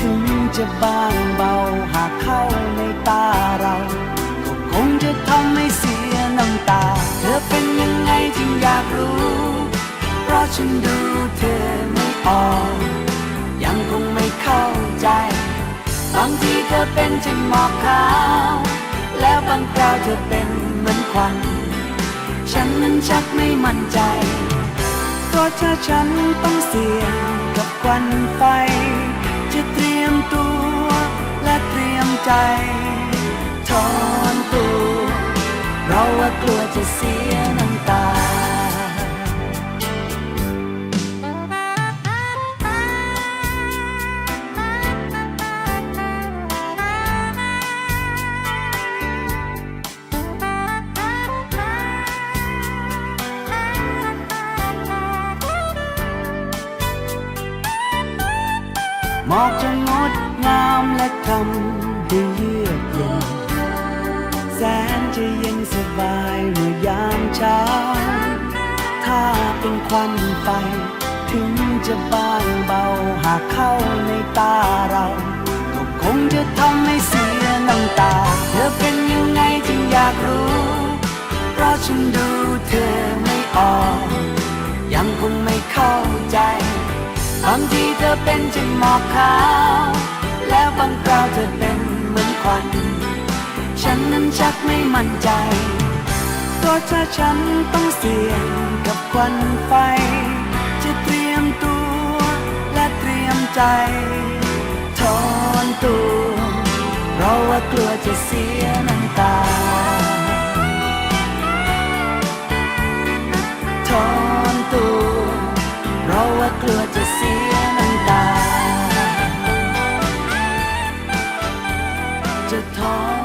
ถึงจะบางเบาหากเข้าในตาเราก็คงจะทำให้เสียน้ำตา เธอเป็นยังไงจึงอยากรู้ เพราะฉันดูเธอไม่ออกยังคงไม่เข้าใจ บางทีเธอเป็นเช่นหมอกขาว แล้วบางคราวเธอเป็นเหมือนควันฉันนั้นชักไม่มั่นใจ เพราะถ้าฉันต้องเสี่ยงกับควันไฟ กลัวจะเสียน้ำตาหมอกจะงดงามและทำให้เยือกเย็นะเย็นสบายเมื่อยามเช้า ถ้าเป็นควันไฟ ถึงจะบางเบาหากเข้าในตาเรา ก็คงจะทำให้เสียน้ำตา เธอเป็นยังไงจึงอยากรู้ เพราะฉันดูเธอไม่ออก ยังคงไม่เข้าใจ บางทีเธอเป็นเช่นหมอกขาว แล้วบางคราวเธอเป็นเหมือนควัน ฉันนั้นชักไม่มั่นใจตัวเธอฉันต้องเสี่ยงกับควันไฟ จะเตรียมตัวและเตรียมใจ ทอนตัว เพราะว่ากลัวจะเสียน้ำตา ทอนตัว เพราะว่ากลัวจะเสียน้ำตา จะทอ